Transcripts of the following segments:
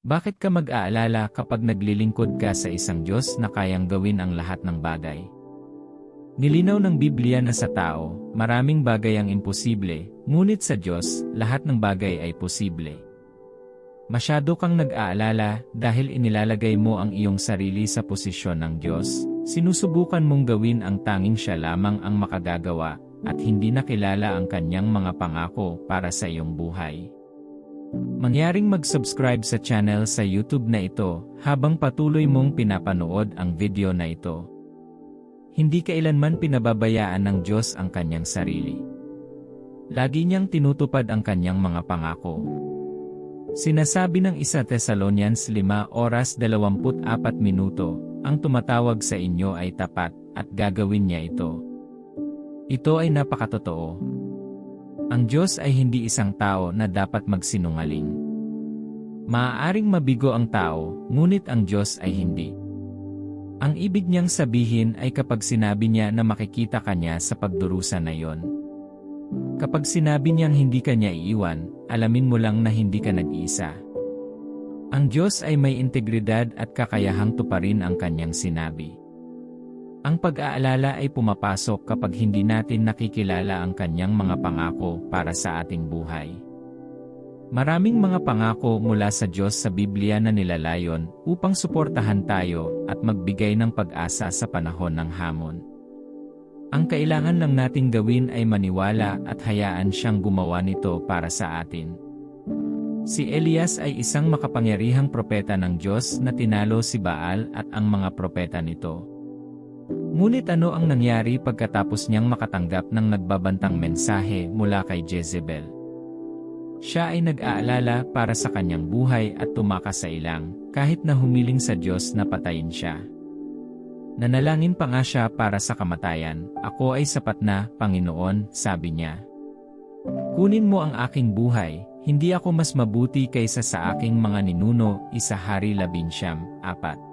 Bakit ka mag-aalala kapag naglilingkod ka sa isang Diyos na kayang gawin ang lahat ng bagay? Nilinaw ng Biblia na sa tao, maraming bagay ang imposible, ngunit sa Diyos, lahat ng bagay ay posible. Masyado kang nag-aalala dahil inilalagay mo ang iyong sarili sa posisyon ng Diyos, sinusubukan mong gawin ang tanging siya lamang ang makagagawa, at hindi nakilala ang kanyang mga pangako para sa iyong buhay. Mangyaring mag-subscribe sa channel sa YouTube na ito habang patuloy mong pinapanood ang video na ito. Hindi kailanman pinababayaan ng Diyos ang kanyang sarili. Lagi niyang tinutupad ang kanyang mga pangako. Sinasabi ng 1 Thessalonians 5 oras 24 minuto, ang tumatawag sa inyo ay tapat, at gagawin niya ito. Ito ay napakatotoo. Ang Diyos ay hindi isang tao na dapat magsinungaling. Maaaring mabigo ang tao, ngunit ang Diyos ay hindi. Ang ibig niyang sabihin ay kapag sinabi niya na makikita ka niya sa pagdurusa na yon. Kapag sinabi niyang hindi ka niya iiwan, alamin mo lang na hindi ka nag-iisa. Ang Diyos ay may integridad at kakayahang tuparin ang kanyang sinabi. Ang pag-aalala ay pumapasok kapag hindi natin nakikilala ang kanyang mga pangako para sa ating buhay. Maraming mga pangako mula sa Diyos sa Biblia na nilalayon upang suportahan tayo at magbigay ng pag-asa sa panahon ng hamon. Ang kailangan lang nating gawin ay maniwala at hayaan siyang gumawa nito para sa atin. Si Elias ay isang makapangyarihang propeta ng Diyos na tinalo si Baal at ang mga propeta nito. Ngunit ano ang nangyari pagkatapos niyang makatanggap ng nagbabantang mensahe mula kay Jezebel? Siya ay nag-aalala para sa kanyang buhay at tumakas sa ilang, kahit na humiling sa Diyos na patayin siya. Nanalangin pa nga siya para sa kamatayan, ako ay sapat na, Panginoon, sabi niya. Kunin mo ang aking buhay, hindi ako mas mabuti kaysa sa aking mga ninuno, isa hari labinsyam, apat.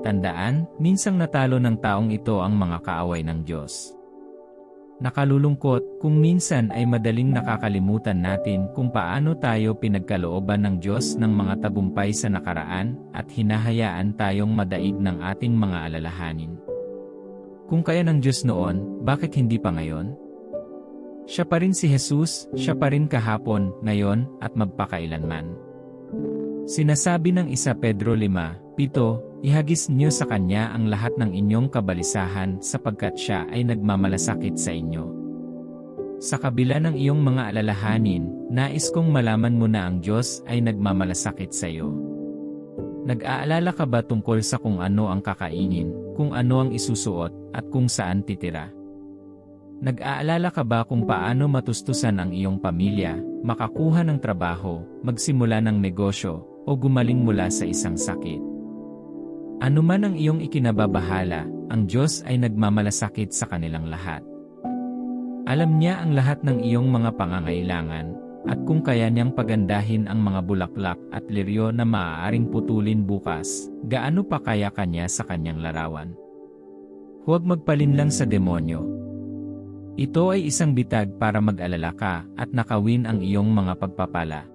Tandaan, minsang natalo ng taong ito ang mga kaaway ng Diyos. Nakalulungkot kung minsan ay madaling nakakalimutan natin kung paano tayo pinagkalooban ng Diyos ng mga tabumpay sa nakaraan at hinahayaan tayong madaig ng ating mga alalahanin. Kung kaya ng Diyos noon, bakit hindi pa ngayon? Siya pa rin si Jesus, siya pa rin kahapon, ngayon, at magpakailanman. Sinasabi ng isa Pedro 5, Pito, Ihagis niyo sa kanya ang lahat ng inyong kabalisahan sapagkat siya ay nagmamalasakit sa inyo. Sa kabila ng iyong mga alalahanin, nais kong malaman mo na ang Diyos ay nagmamalasakit sa iyo. Nag-aalala ka ba tungkol sa kung ano ang kakainin, kung ano ang isusuot, at kung saan titira? Nag-aalala ka ba kung paano matustusan ang iyong pamilya, makakuha ng trabaho, magsimula ng negosyo, o gumaling mula sa isang sakit? Ano man ang iyong ikinababahala, ang Diyos ay nagmamalasakit sa kanilang lahat. Alam niya ang lahat ng iyong mga pangangailangan, at kung kaya niyang pagandahin ang mga bulaklak at liryo na maaaring putulin bukas, gaano pa kaya kanya sa kanyang larawan? Huwag magpalinlang sa demonyo. Ito ay isang bitag para mag-alala ka at nakawin ang iyong mga pagpapala.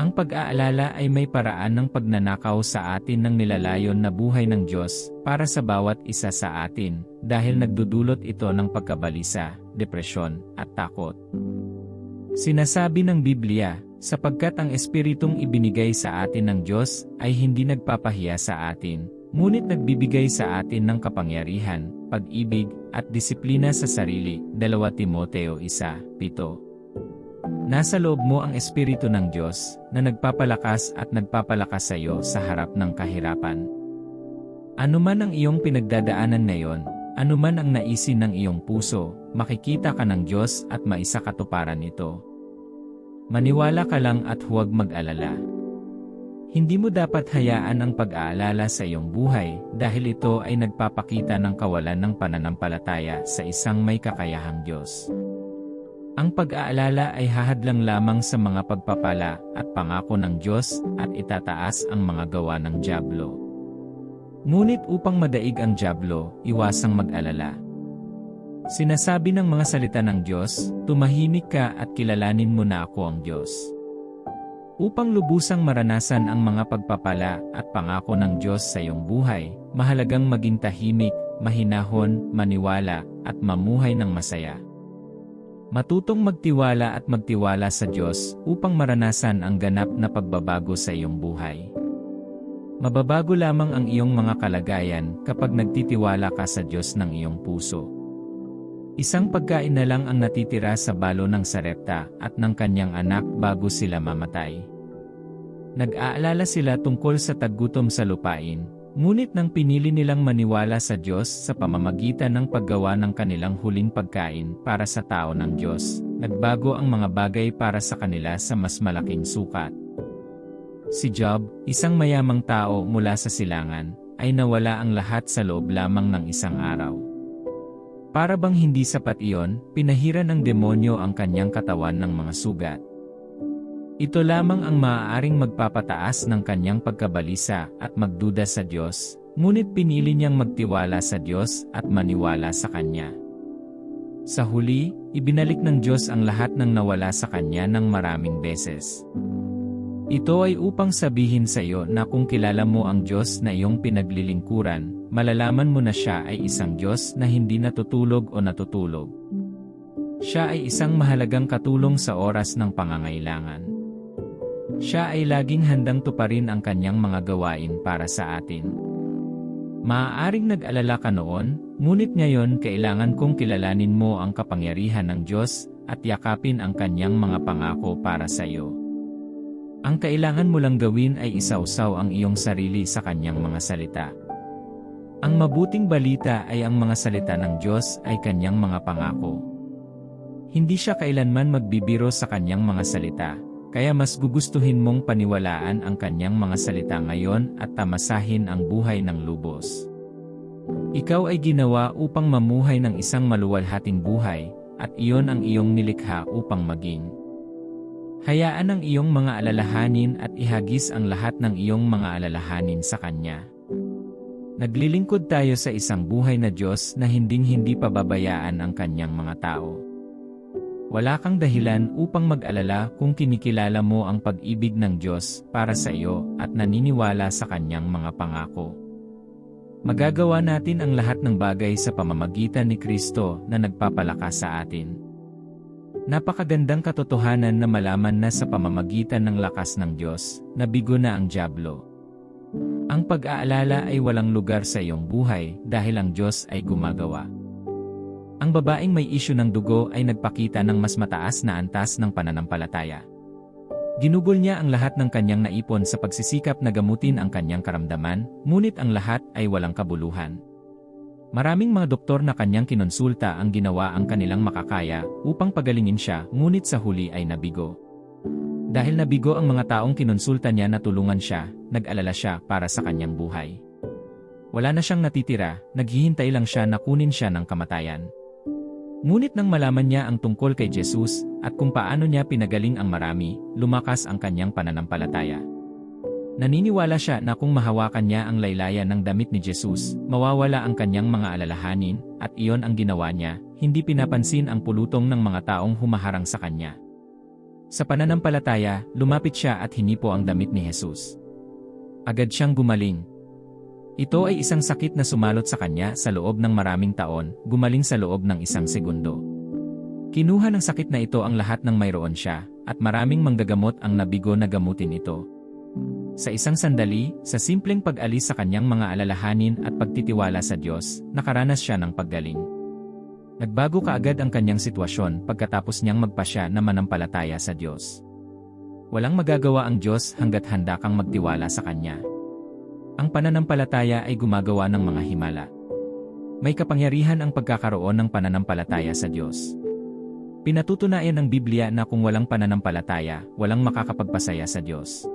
Ang pag-aalala ay may paraan ng pagnanakaw sa atin ng nilalayon na buhay ng Diyos para sa bawat isa sa atin dahil nagdudulot ito ng pagkabalisa, depresyon, at takot. Sinasabi ng Biblia, sapagkat ang Espiritong ibinigay sa atin ng Diyos ay hindi nagpapahiya sa atin, ngunit nagbibigay sa atin ng kapangyarihan, pag-ibig, at disiplina sa sarili. 2 Timoteo 1:7 Nasa loob mo ang Espiritu ng Diyos na nagpapalakas at nagpapalakas sa iyo sa harap ng kahirapan. Ano man ang iyong pinagdadaanan ngayon, ano man ang naisin ng iyong puso, makikita ka ng Diyos at maisakatuparan ito. Maniwala ka lang at huwag mag-alala. Hindi mo dapat hayaan ang pag-aalala sa iyong buhay dahil ito ay nagpapakita ng kawalan ng pananampalataya sa isang may kakayahang Diyos. Ang pag-aalala ay hahadlang lamang sa mga pagpapala at pangako ng Diyos at itataas ang mga gawa ng Diablo. Ngunit upang madaig ang Diablo, iwasang mag-alala. Sinasabi ng mga salita ng Diyos, tumahimik ka at kilalanin mo na ako ang Diyos. Upang lubusang maranasan ang mga pagpapala at pangako ng Diyos sa iyong buhay, mahalagang maging tahimik, mahinahon, maniwala, at mamuhay ng masaya. Matutong magtiwala at magtiwala sa Diyos upang maranasan ang ganap na pagbabago sa iyong buhay. Mababago lamang ang iyong mga kalagayan kapag nagtitiwala ka sa Diyos ng iyong puso. Isang pagkain na lang ang natitira sa balo ng sarepta at ng kanyang anak bago sila mamatay. Nag-aalala sila tungkol sa taggutom sa lupain, ngunit nang pinili nilang maniwala sa Diyos sa pamamagitan ng paggawa ng kanilang huling pagkain para sa tao ng Diyos, nagbago ang mga bagay para sa kanila sa mas malaking sukat. Si Job, isang mayamang tao mula sa silangan, ay nawala ang lahat sa loob lamang ng isang araw. Para bang hindi sapat iyon, pinahira ng demonyo ang kanyang katawan ng mga sugat. Ito lamang ang maaaring magpapataas ng kanyang pagkabalisa at magduda sa Diyos, ngunit pinili niyang magtiwala sa Diyos at maniwala sa Kanya. Sa huli, ibinalik ng Diyos ang lahat ng nawala sa Kanya ng maraming beses. Ito ay upang sabihin sa iyo na kung kilala mo ang Diyos na iyong pinaglilingkuran, malalaman mo na siya ay isang Diyos na hindi natutulog o natutulog. Siya ay isang mahalagang katulong sa oras ng pangangailangan. Siya ay laging handang tuparin ang kanyang mga gawain para sa atin. Maaaring nag-alala ka noon, ngunit ngayon kailangan kong kilalanin mo ang kapangyarihan ng Diyos at yakapin ang kanyang mga pangako para sa iyo. Ang kailangan mo lang gawin ay isausaw ang iyong sarili sa kanyang mga salita. Ang mabuting balita ay ang mga salita ng Diyos ay kanyang mga pangako. Hindi siya kailanman magbibiro sa kanyang mga salita, kaya mas gugustuhin mong paniwalaan ang kanyang mga salita ngayon at tamasahin ang buhay ng lubos. Ikaw ay ginawa upang mamuhay ng isang maluwalhating buhay, at iyon ang iyong nilikha upang maging. Hayaan ang iyong mga alalahanin at ihagis ang lahat ng iyong mga alalahanin sa Kanya. Naglilingkod tayo sa isang buhay na Diyos na hinding-hindi pababayaan ang Kanyang mga tao. Wala kang dahilan upang mag-alala kung kinikilala mo ang pag-ibig ng Diyos para sa iyo at naniniwala sa Kanyang mga pangako. Magagawa natin ang lahat ng bagay sa pamamagitan ni Kristo na nagpapalakas sa atin. Napakagandang katotohanan na malaman na sa pamamagitan ng lakas ng Diyos, nabigo na ang Diablo. Ang pag-aalala ay walang lugar sa iyong buhay dahil ang Diyos ay gumagawa. Ang babaeng may isyu ng dugo ay nagpakita ng mas mataas na antas ng pananampalataya. Ginugol niya ang lahat ng kanyang naipon sa pagsisikap na gamutin ang kanyang karamdaman, ngunit ang lahat ay walang kabuluhan. Maraming mga doktor na kanyang kinonsulta ang ginawa ang kanilang makakaya upang pagalingin siya, ngunit sa huli ay nabigo. Dahil nabigo ang mga taong kinonsulta niya na tulungan siya, nag-alala siya para sa kanyang buhay. Wala na siyang natitira, naghihintay lang siya na kunin siya ng kamatayan. Ngunit nang malaman niya ang tungkol kay Jesus at kung paano niya pinagaling ang marami, lumakas ang kanyang pananampalataya. Naniniwala siya na kung mahawakan niya ang laylayan ng damit ni Jesus, mawawala ang kanyang mga alalahanin, at iyon ang ginawa niya, hindi pinapansin ang pulutong ng mga taong humaharang sa kanya. Sa pananampalataya, lumapit siya at hinipo ang damit ni Jesus. Agad siyang gumaling, ito ay isang sakit na sumalot sa kanya sa loob ng maraming taon, gumaling sa loob ng isang segundo. Kinuha ng sakit na ito ang lahat ng mayroon siya, at maraming manggagamot ang nabigo na gamutin ito. Sa isang sandali, sa simpleng pag-alis sa kanyang mga alalahanin at pagtitiwala sa Diyos, nakaranas siya ng paggaling. Nagbago kaagad ang kanyang sitwasyon pagkatapos niyang magpasya na manampalataya sa Diyos. Walang magagawa ang Diyos hanggat handa kang magtiwala sa Kanya. Ang pananampalataya ay gumagawa ng mga himala. May kapangyarihan ang pagkakaroon ng pananampalataya sa Diyos. Pinatutunayan ng Biblia na kung walang pananampalataya, walang makakapagpasaya sa Diyos.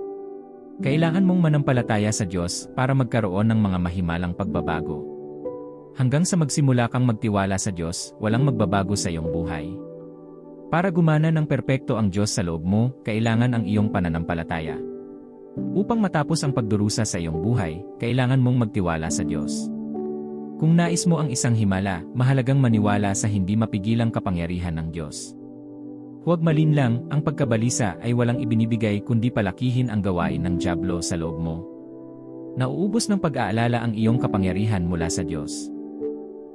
Kailangan mong manampalataya sa Diyos para magkaroon ng mga mahimalang pagbabago. Hanggang sa magsimula kang magtiwala sa Diyos, walang magbabago sa iyong buhay. Para gumana ng perpekto ang Diyos sa loob mo, kailangan ang iyong pananampalataya. Upang matapos ang pagdurusa sa iyong buhay, kailangan mong magtiwala sa Diyos. Kung nais mo ang isang himala, mahalagang maniwala sa hindi mapigilang kapangyarihan ng Diyos. Huwag malinlang, ang pagkabalisa ay walang ibinibigay kundi palakihin ang gawain ng Diablo sa loob mo. Nauubos ng pag-aalala ang iyong kapangyarihan mula sa Diyos.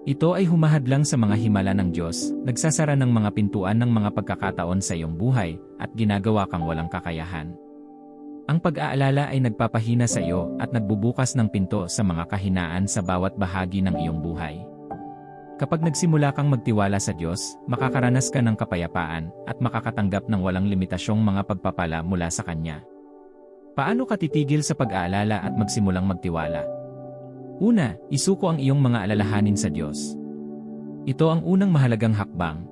Ito ay humahadlang sa mga himala ng Diyos, nagsasara ng mga pintuan ng mga pagkakataon sa iyong buhay, at ginagawa kang walang kakayahan. Ang pag-aalala ay nagpapahina sa iyo at nagbubukas ng pinto sa mga kahinaan sa bawat bahagi ng iyong buhay. Kapag nagsimula kang magtiwala sa Diyos, makakaranas ka ng kapayapaan at makakatanggap ng walang limitasyong mga pagpapala mula sa Kanya. Paano ka titigil sa pag-aalala at magsimulang magtiwala? Una, isuko ang iyong mga alalahanin sa Diyos. Ito ang unang mahalagang hakbang.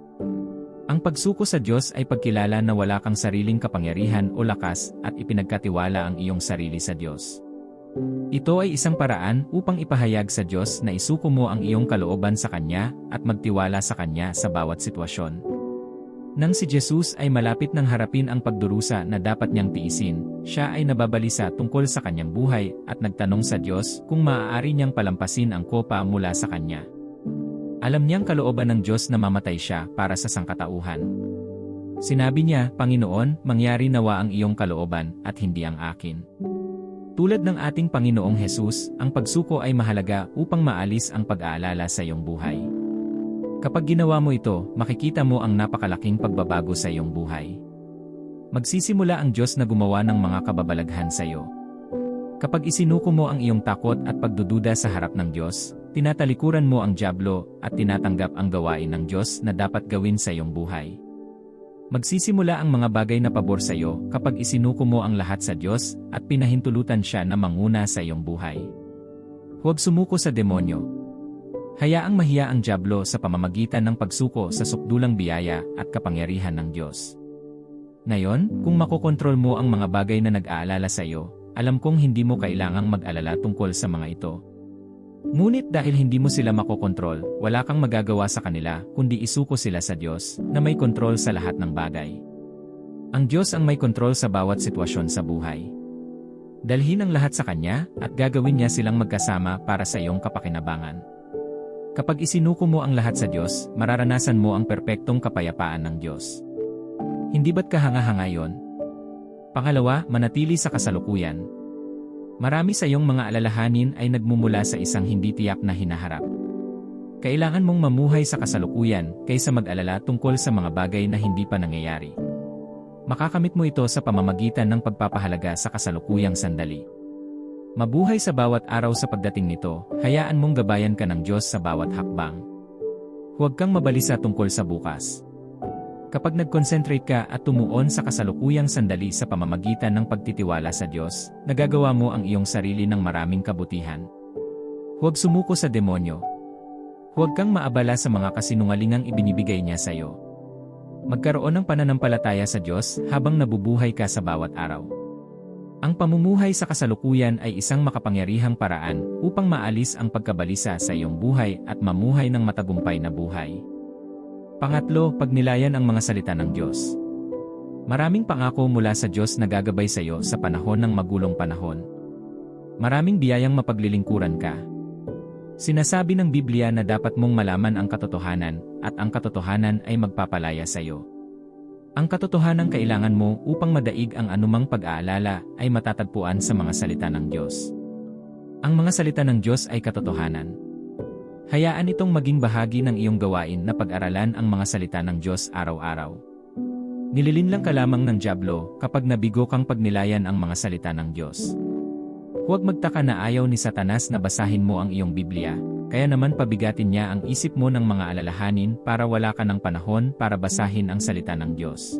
Ang pagsuko sa Diyos ay pagkilala na wala kang sariling kapangyarihan o lakas at ipinagkatiwala ang iyong sarili sa Diyos. Ito ay isang paraan upang ipahayag sa Diyos na isuko mo ang iyong kalooban sa Kanya at magtiwala sa Kanya sa bawat sitwasyon. Nang si Jesus ay malapit ng harapin ang pagdurusa na dapat niyang tiisin, siya ay nababalisa tungkol sa kanyang buhay at nagtanong sa Diyos kung maaari niyang palampasin ang kopa mula sa kanya. Alam niyang kalooban ng Diyos na mamatay siya para sa sangkatauhan. Sinabi niya, Panginoon, mangyari nawa ang iyong kalooban at hindi ang akin. Tulad ng ating Panginoong Hesus, ang pagsuko ay mahalaga upang maalis ang pag-aalala sa iyong buhay. Kapag ginawa mo ito, makikita mo ang napakalaking pagbabago sa iyong buhay. Magsisimula ang Diyos na gumawa ng mga kababalaghan sa iyo. Kapag isinuko mo ang iyong takot at pagdududa sa harap ng Diyos, tinatalikuran mo ang Diablo at tinatanggap ang gawain ng Diyos na dapat gawin sa iyong buhay. Magsisimula ang mga bagay na pabor sa iyo kapag isinuko mo ang lahat sa Diyos at pinahintulutan siya na manguna sa iyong buhay. Huwag sumuko sa demonyo. Hayaang mahiya ang Diablo sa pamamagitan ng pagsuko sa sukdulang biyaya at kapangyarihan ng Diyos. Ngayon, kung makokontrol mo ang mga bagay na nag-aalala sa iyo, alam kong hindi mo kailangang mag-alala tungkol sa mga ito. Ngunit dahil hindi mo sila makokontrol, wala kang magagawa sa kanila kundi isuko sila sa Diyos na may kontrol sa lahat ng bagay. Ang Diyos ang may kontrol sa bawat sitwasyon sa buhay. Dalhin ang lahat sa Kanya at gagawin niya silang magkasama para sa iyong kapakinabangan. Kapag isinuko mo ang lahat sa Diyos, mararanasan mo ang perpektong kapayapaan ng Diyos. Hindi ba't kahanga-hanga yon? Pangalawa, manatili sa kasalukuyan, Marami sa iyong mga alalahanin ay nagmumula sa isang hindi tiyak na hinaharap. Kailangan mong mamuhay sa kasalukuyan kaysa mag-alala tungkol sa mga bagay na hindi pa nangyayari. Makakamit mo ito sa pamamagitan ng pagpapahalaga sa kasalukuyang sandali. Mabuhay sa bawat araw sa pagdating nito, hayaan mong gabayan ka ng Diyos sa bawat hakbang. Huwag kang mabalisa tungkol sa bukas. Kapag nag-concentrate ka at tumuon sa kasalukuyang sandali sa pamamagitan ng pagtitiwala sa Diyos, nagagawa mo ang iyong sarili ng maraming kabutihan. Huwag sumuko sa demonyo. Huwag kang maabala sa mga kasinungalingang ibinibigay niya sa iyo. Magkaroon ng pananampalataya sa Diyos habang nabubuhay ka sa bawat araw. Ang pamumuhay sa kasalukuyan ay isang makapangyarihang paraan upang maalis ang pagkabalisa sa iyong buhay at mamuhay ng matagumpay na buhay. Pangatlo, pagnilayan ang mga salita ng Diyos. Maraming pangako mula sa Diyos na gagabay sa iyo sa panahon ng magulong panahon. Maraming biyayang mapaglilingkuran ka. Sinasabi ng Biblia na dapat mong malaman ang katotohanan at ang katotohanan ay magpapalaya sa iyo. Ang katotohanan kailangan mo upang madaig ang anumang pag-aalala ay matatagpuan sa mga salita ng Diyos. Ang mga salita ng Diyos ay katotohanan. Hayaan itong maging bahagi ng iyong gawain na pag-aralan ang mga salita ng Diyos araw-araw. Nililin lang ka lamang ng Diablo kapag nabigo kang pagnilayan ang mga salita ng Diyos. Huwag magtaka na ayaw ni Satanas na basahin mo ang iyong Biblia, kaya naman pabigatin niya ang isip mo ng mga alalahanin para wala ka ng panahon para basahin ang salita ng Diyos.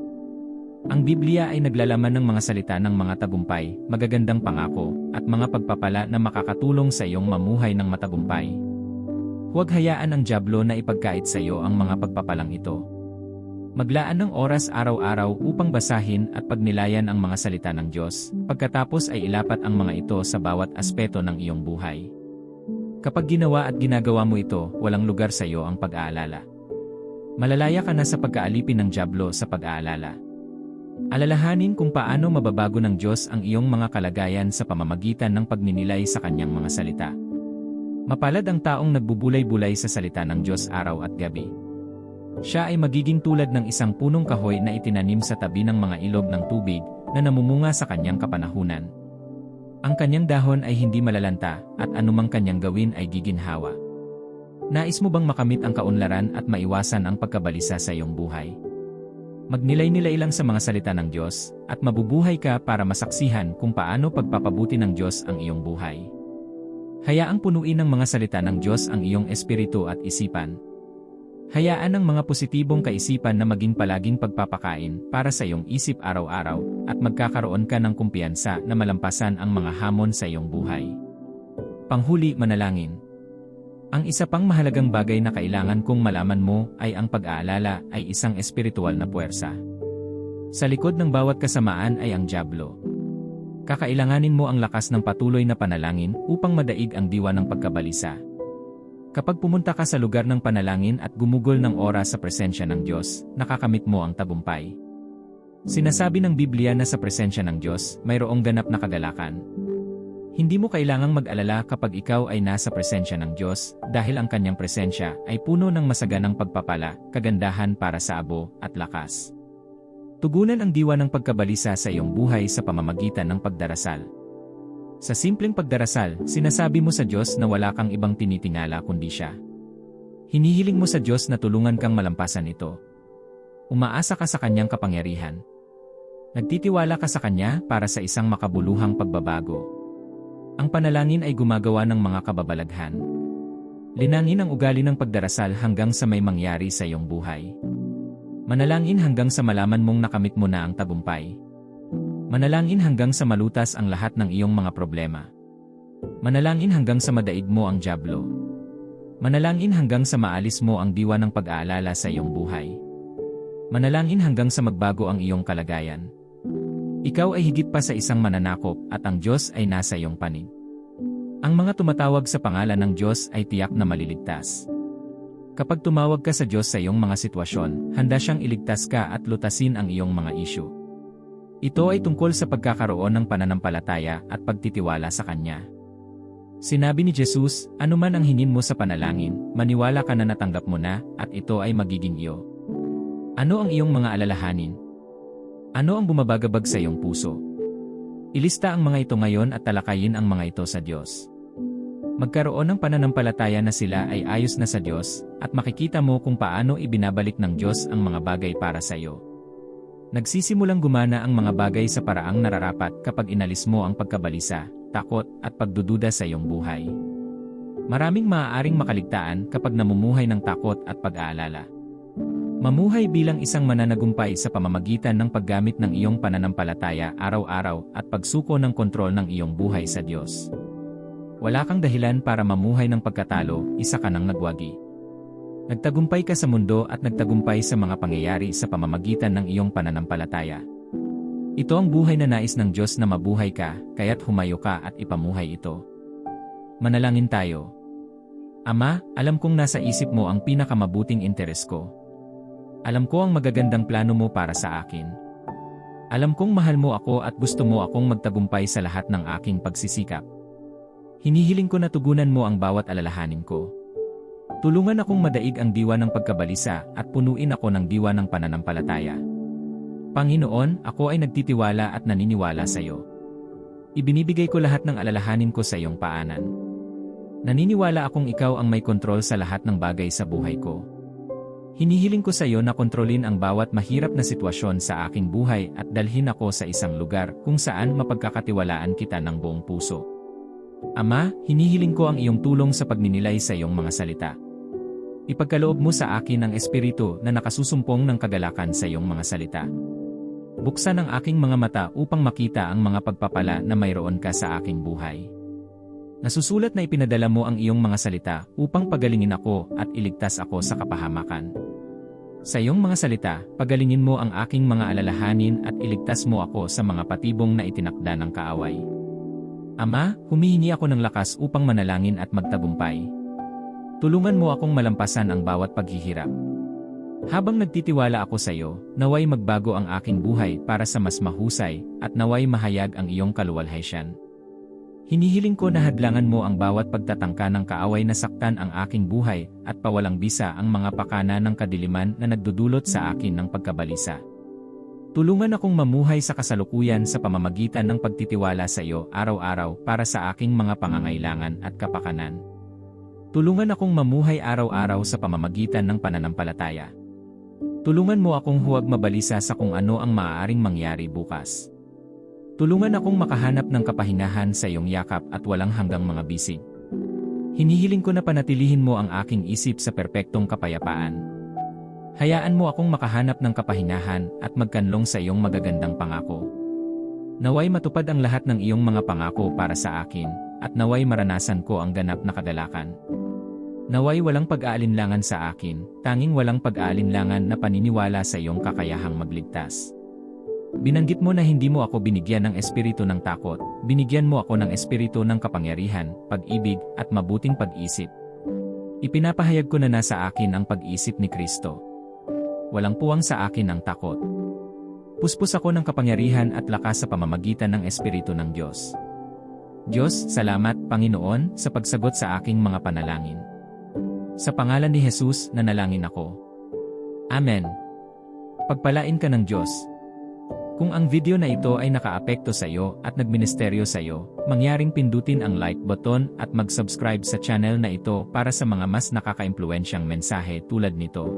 Ang Biblia ay naglalaman ng mga salita ng mga tagumpay, magagandang pangako, at mga pagpapala na makakatulong sa iyong mamuhay ng matagumpay. Huwag hayaan ng Diablo na ipagkait sa iyo ang mga pagpapalang ito. Maglaan ng oras araw-araw upang basahin at pagnilayan ang mga salita ng Diyos, pagkatapos ay ilapat ang mga ito sa bawat aspeto ng iyong buhay. Kapag ginawa at ginagawa mo ito, walang lugar sa iyo ang pag-aalala. Malalaya ka na sa pagkaalipin ng Diablo sa pag-aalala. Alalahanin kung paano mababago ng Diyos ang iyong mga kalagayan sa pamamagitan ng pagninilay sa kanyang mga salita. Mapalad ang taong nagbubulay-bulay sa salita ng Diyos araw at gabi. Siya ay magiging tulad ng isang punong kahoy na itinanim sa tabi ng mga ilog ng tubig na namumunga sa kanyang kapanahunan. Ang kanyang dahon ay hindi malalanta at anumang kanyang gawin ay giginhawa. Nais mo bang makamit ang kaunlaran at maiwasan ang pagkabalisa sa iyong buhay? Magnilay-nilay lang sa mga salita ng Diyos at mabubuhay ka para masaksihan kung paano pagpapabuti ng Diyos ang iyong buhay. Hayaang punuin ng mga salita ng Diyos ang iyong espiritu at isipan. Hayaan ang mga positibong kaisipan na maging palaging pagpapakain para sa iyong isip araw-araw at magkakaroon ka ng kumpiyansa na malampasan ang mga hamon sa iyong buhay. Panghuli manalangin. Ang isa pang mahalagang bagay na kailangan kong malaman mo ay ang pag-aalala ay isang espiritual na puwersa. Sa likod ng bawat kasamaan ay ang Diablo. Kakailanganin mo ang lakas ng patuloy na panalangin upang madaig ang diwa ng pagkabalisa. Kapag pumunta ka sa lugar ng panalangin at gumugol ng oras sa presensya ng Diyos, nakakamit mo ang tabumpay. Sinasabi ng Biblia na sa presensya ng Diyos, mayroong ganap na kagalakan. Hindi mo kailangang mag-alala kapag ikaw ay nasa presensya ng Diyos dahil ang kanyang presensya ay puno ng masaganang pagpapala, kagandahan para sa abo at lakas. Tugunan ang diwa ng pagkabalisa sa iyong buhay sa pamamagitan ng pagdarasal. Sa simpleng pagdarasal, sinasabi mo sa Diyos na wala kang ibang tinitingala kundi siya. Hinihiling mo sa Diyos na tulungan kang malampasan ito. Umaasa ka sa kanyang kapangyarihan. Nagtitiwala ka sa kanya para sa isang makabuluhang pagbabago. Ang panalangin ay gumagawa ng mga kababalaghan. Linangin ang ugali ng pagdarasal hanggang sa may mangyari sa iyong buhay. Manalangin hanggang sa malaman mong nakamit mo na ang tagumpay. Manalangin hanggang sa malutas ang lahat ng iyong mga problema. Manalangin hanggang sa madaig mo ang jablo. Manalangin hanggang sa maalis mo ang diwa ng pag-aalala sa iyong buhay. Manalangin hanggang sa magbago ang iyong kalagayan. Ikaw ay higit pa sa isang mananakop at ang Diyos ay nasa iyong panig. Ang mga tumatawag sa pangalan ng Diyos ay tiyak na maliligtas. Kapag tumawag ka sa Diyos sa iyong mga sitwasyon, handa siyang iligtas ka at lutasin ang iyong mga isyu. Ito ay tungkol sa pagkakaroon ng pananampalataya at pagtitiwala sa Kanya. Sinabi ni Jesus, anuman ang hingin mo sa panalangin, maniwala ka na natanggap mo na, at ito ay magiging iyo. Ano ang iyong mga alalahanin? Ano ang bumabagabag sa iyong puso? Ilista ang mga ito ngayon at talakayin ang mga ito sa Diyos. Magkaroon ng pananampalataya na sila ay ayos na sa Diyos, at makikita mo kung paano ibinabalik ng Diyos ang mga bagay para sa iyo. Nagsisimulang gumana ang mga bagay sa paraang nararapat kapag inalis mo ang pagkabalisa, takot, at pagdududa sa iyong buhay. Maraming maaaring makaligtaan kapag namumuhay ng takot at pag-aalala. Mamuhay bilang isang mananagumpay sa pamamagitan ng paggamit ng iyong pananampalataya araw-araw at pagsuko ng kontrol ng iyong buhay sa Diyos. Wala kang dahilan para mamuhay ng pagkatalo, isa ka nang nagwagi. Nagtagumpay ka sa mundo at nagtagumpay sa mga pangyayari sa pamamagitan ng iyong pananampalataya. Ito ang buhay na nais ng Diyos na mabuhay ka, kaya't humayo ka at ipamuhay ito. Manalangin tayo. Ama, alam kong nasa isip mo ang pinakamabuting interes ko. Alam ko ang magagandang plano mo para sa akin. Alam kong mahal mo ako at gusto mo akong magtagumpay sa lahat ng aking pagsisikap. Hinihiling ko na tugunan mo ang bawat alalahanin ko. Tulungan akong madaig ang diwa ng pagkabalisa at punuin ako ng diwa ng pananampalataya. Panginoon, ako ay nagtitiwala at naniniwala sa iyo. Ibinibigay ko lahat ng alalahanin ko sa iyong paanan. Naniniwala akong ikaw ang may kontrol sa lahat ng bagay sa buhay ko. Hinihiling ko sa iyo na kontrolin ang bawat mahirap na sitwasyon sa aking buhay at dalhin ako sa isang lugar kung saan mapagkakatiwalaan kita ng buong puso. Ama, hinihiling ko ang iyong tulong sa pagninilay sa iyong mga salita. Ipagkaloob mo sa akin ang espiritu na nakasusumpong ng kagalakan sa iyong mga salita. Buksan ang aking mga mata upang makita ang mga pagpapala na mayroon ka sa aking buhay. Nasusulat na ipinadala mo ang iyong mga salita upang pagalingin ako at iligtas ako sa kapahamakan. Sa iyong mga salita, pagalingin mo ang aking mga alalahanin at iligtas mo ako sa mga patibong na itinakda ng kaaway. Ama, humihingi ako ng lakas upang manalangin at magtagumpay. Tulungan mo akong malampasan ang bawat paghihirap. Habang nagtitiwala ako sa iyo, naway magbago ang aking buhay para sa mas mahusay at naway mahayag ang iyong kaluwalhatian. Hinihiling ko na hadlangan mo ang bawat pagtatangka ng kaaway na saktan ang aking buhay at pawalang bisa ang mga pakana ng kadiliman na nagdudulot sa akin ng pagkabalisa. Tulungan akong mamuhay sa kasalukuyan sa pamamagitan ng pagtitiwala sa iyo araw-araw para sa aking mga pangangailangan at kapakanan. Tulungan akong mamuhay araw-araw sa pamamagitan ng pananampalataya. Tulungan mo akong huwag mabalisa sa kung ano ang maaaring mangyari bukas. Tulungan akong makahanap ng kapahingahan sa iyong yakap at walang hanggang mga bisig. Hinihiling ko na panatilihin mo ang aking isip sa perpektong kapayapaan. Hayaan mo akong makahanap ng kapahingahan at magkanlong sa iyong magagandang pangako. Naway matupad ang lahat ng iyong mga pangako para sa akin, at naway maranasan ko ang ganap na kadalakan. Naway walang pag-aalinlangan sa akin, tanging walang pag-aalinlangan na paniniwala sa iyong kakayahang magligtas. Binanggit mo na hindi mo ako binigyan ng espiritu ng takot, binigyan mo ako ng espiritu ng kapangyarihan, pag-ibig, at mabuting pag-isip. Ipinapahayag ko na nasa akin ang pag-isip ni Kristo. Walang puwang sa akin ang takot. Puspos ako ng kapangyarihan at lakas sa pamamagitan ng espiritu ng Diyos. Diyos, salamat, Panginoon, sa pagsagot sa aking mga panalangin. Sa pangalan ni Jesus, nanalangin ako. Amen. Pagpalain ka ng Diyos. Kung ang video na ito ay nakaapekto sa iyo at nagministeryo sa iyo, mangyaring pindutin ang like button at mag-subscribe sa channel na ito para sa mga mas nakakaimpluensyang mensahe tulad nito.